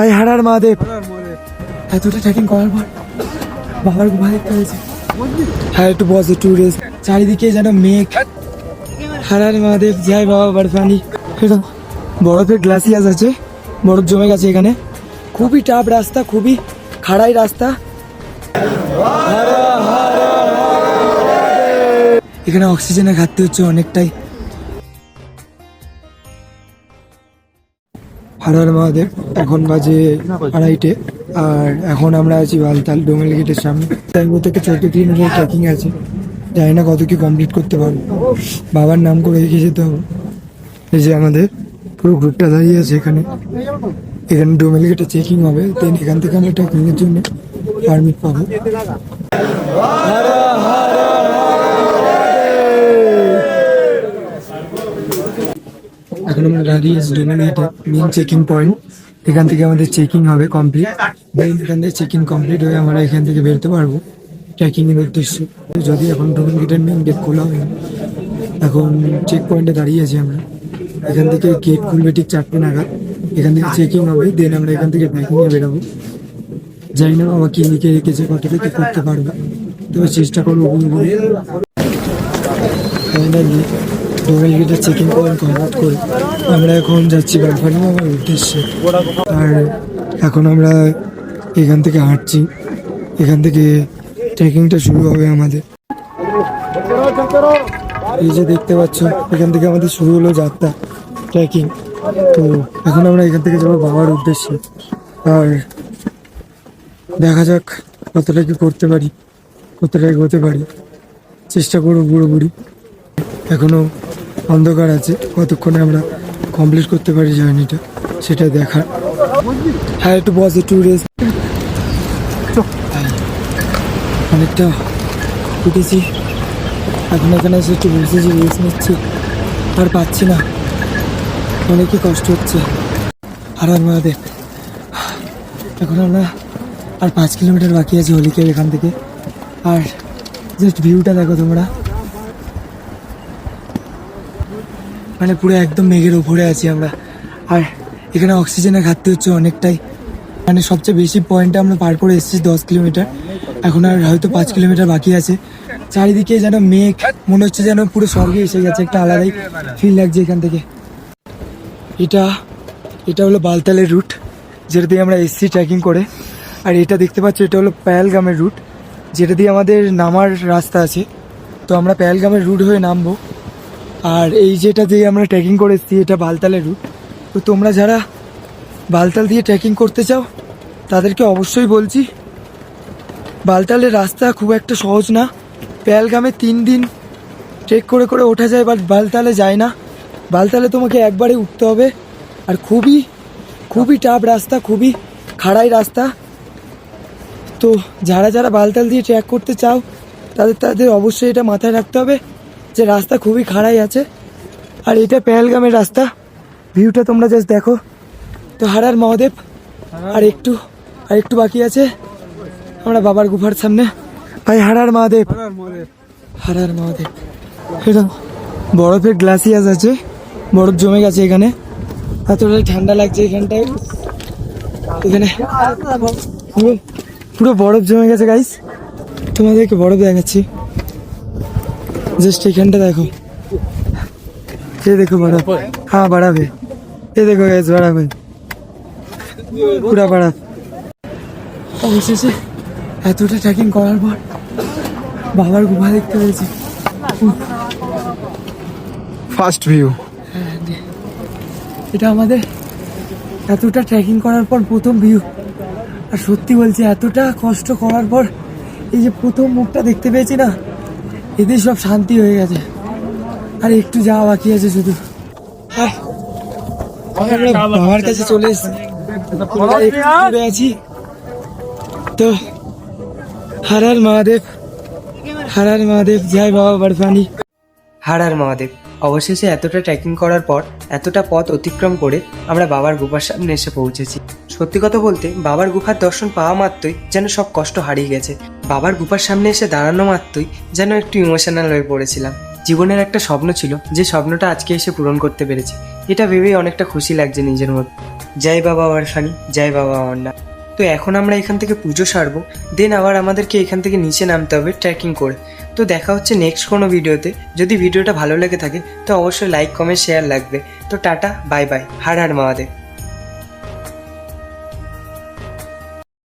ভাই হারার মহাদেব। এতটা ট্রেকিং করার পর বাবার গুহা দেখতে হয়েছে হ্যাঁ একটু বস একটু রেস্ট চারিদিকে যেন মেঘ। হারার মহাদেব জয় বাবা বারফানি। এটা বরফের গ্লাসিয়াস আছে। বরফ জমে গেছে এখানে। খুবই টাফ রাস্তা খুবই খাড়াই রাস্তা। এখানে অক্সিজেনের ঘাটতি হচ্ছে অনেকটাই। হারার মহাদেব এখন বাজে আড়াইটে। আর এখন আমরা আছি বালতাল ডোমেল গেটের সামনে। ট্যাঙ্গো থেকে চোদ্দ কিলোমিটার ট্রেকিং আছে। জানি না কত কি কমপ্লিট করতে পারব। বাবার নাম করে এগিয়ে যেতে হবে। এই যে আমাদের পুরো গ্রুপটা দাঁড়িয়ে আছে এখানে। এখানে ডোমেল গেটে চেকিং হবে। দেন এখান থেকে আমরা ট্রেকিংয়ের জন্য পারমিট পাবো। এখন আমরা দাঁড়িয়ে আছি ডোমেল গেটে মেন চেকিং পয়েন্ট এখান থেকে আমাদের চেকিং হবে কমপ্লিট দেন এখান থেকে চেকিং কমপ্লিট হয়ে আমরা এখান থেকে বেরোতে পারব। ট্রেকিং এর উদ্দেশ্যে। যদি এখন ডোমেল গেটের মেন গেট খোলা হয়নি এখন চেক পয়েন্টে দাঁড়িয়ে আছি আমরা। এখান থেকে গেট খুলবে ঠিক চারটে নাগাদ। এখান থেকে চেকিং হবে দেন আমরা এখান থেকে এ বেরোবো। জানি না বাবা কি লিখে রেখেছে কতটা কি করতে পারবে। তবে চেষ্টা করব পুরোপুরি গেটের চেকিং পয়েন্ট কমপ্লিট করে আমরা এখন যাচ্ছি বালফানি আমার উদ্দেশ্যে। আর এখন আমরা এখান থেকে হাঁটছি। এখান থেকে ট্রেকিংটা শুরু হবে আমাদের। এই যে দেখতে পাচ্ছ, এখান থেকে আমাদের শুরু হলো যাত্রা ট্রেকিং তো এখন আমরা এখান থেকে যাব বাবার উদ্দেশ্যে। আর দেখা যাক কতটা কি করতে পারি, কতটা এগোতে পারি। চেষ্টা করব পুরোপুরি। এখনও অন্ধকার আছে, কতক্ষণে আমরা কমপ্লিট করতে পারি জার্নিটা সেটা দেখার। হ্যাঁ একটু বস, একটু রেস্ট অনেকটা উঠেছি। এখন এখানে এসে একটু বসেছি রেস্ট নিচ্ছি। আর পাচ্ছি না। অনেকই কষ্ট হচ্ছে। আর মহাদেব এখন আমরা আর পাঁচ কিলোমিটার বাকি আছে হোলিকের এখান থেকে। আর জাস্ট ভিউটা দেখো তোমরা। মানে পুরো একদম মেঘের ওপরে আছি আমরা। আর এখানে অক্সিজেনের ঘাটতি হচ্ছে অনেকটাই। মানে সবচেয়ে বেশি পয়েন্টটা আমরা পার করে এসেছি দশ কিলোমিটার। এখন আর হয়তো পাঁচ কিলোমিটার বাকি আছে। চারিদিকে যেন মেঘ, মনে হচ্ছে যেন পুরো স্বর্গে এসে গেছে। একটা আলাদাই ফিল লাগছে এখান থেকে। এটা এটা হলো বালতালের রুট যেটা দিয়ে আমরা এসছি ট্রেকিং করে। আর এটা দেখতে পাচ্ছ, এটা হলো প্যালগামের রুট যেটা দিয়ে আমাদের নামার রাস্তা আছে। তো আমরা প্যালগামের রুট হয়ে নামবো। আর এই যেটা দিয়ে আমরা ট্রেকিং করে এসেছি, এটা বালতালের রুট তো তোমরা যারা বালতাল দিয়ে ট্রেকিং করতে চাও, তাদেরকে অবশ্যই বলছি, বালতালের রাস্তা খুব একটা সহজ না। পেয়ালগামে তিন দিন ট্রেক করে করে ওঠা যায় বাট বালতালে যায় না। বালতালে তোমাকে একবারে উঠতে হবে। আর খুবই খুবই টাফ রাস্তা, খুবই খাড়াই রাস্তা। তো যারা যারা বালতাল দিয়ে ট্র্যাক করতে চাও, তাদের তাদের অবশ্যই এটা মাথায় রাখতে হবে। যে রাস্তা খুবই খাড়াই আছে। আর এটা পেহেলগামের রাস্তা। ভিউটা তোমরা জাস্ট দেখো। তো হারার মহাদেব। আর একটু আর একটু বাকি আছে। আমরা বাবার গুফার সামনে। ভাই হারার মহাদেব। হারার মহাদেব। এটা বরফের গ্লাসিয়াস আছে। বরফ জমে গেছে এখানে। এতটাই ঠান্ডা লাগছে এখানটায়। এখানে পুরো পুরো বরফ জমে গেছে গাইস তোমাদেরকে বরফ দেখাচ্ছি। জাস্ট এখানটা দেখো ये देखो बर्फ हाँ बर्फ है ये देखो गैस बर्फ है পুরা বরফ অবশেষে এতটা ট্রেকিং করার পর বাবার গুহা দেখতে পেয়েছি ফার্স্ট ভিউ এটা আমাদের এতটা ট্রেকিং করার পর প্রথম ভিউ আর সত্যি বলছি এতটা কষ্ট করার পর এই যে প্রথম মুখটা দেখতে পেয়েছি না এদের সব শান্তি হয়ে গেছে। আর, একটু যাওয়া বাকি আছে শুধু। আমরা বাবার কাছে চলে এসেছি। তো, হারার মহাদেব হারার মহাদেব, জয় বাবা বরফানি। হারার মহাদেব, অবশেষে এতটা ট্রেকিং করার পর, এতটা পথ অতিক্রম করে আমরা বাবার গুফার সামনে এসে পৌঁছেছি। সত্যি কথা বলতে, বাবার গুফার দর্শন পাওয়া মাত্রই যেন সব কষ্ট হারিয়ে গেছে। বাবার গুফার সামনে এসে দাঁড়ানো মাত্রই যেন একটু ইমোশনাল হয়ে পড়েছিলাম। জীবনের একটা স্বপ্ন ছিল, যে স্বপ্নটা আজকে এসে পূরণ করতে পেরেছি। এটা ভেবেই অনেকটা খুশি লাগছে নিজের মধ্যে। জয় বাবা ওয়ারফানি জয় বাবা অন্না তো এখন আমরা এখান থেকে পুজো সারবো দেন আবার আমাদেরকে এখান থেকে নিচে নামতে হবে ট্রেকিং করে। তো দেখা হচ্ছে নেক্সট কোনো ভিডিওতে। যদি ভিডিওটা ভালো লেগে থাকে, তো অবশ্যই লাইক কমেন্ট শেয়ার লাগবে। তো tata bye bye Har Har Mahadev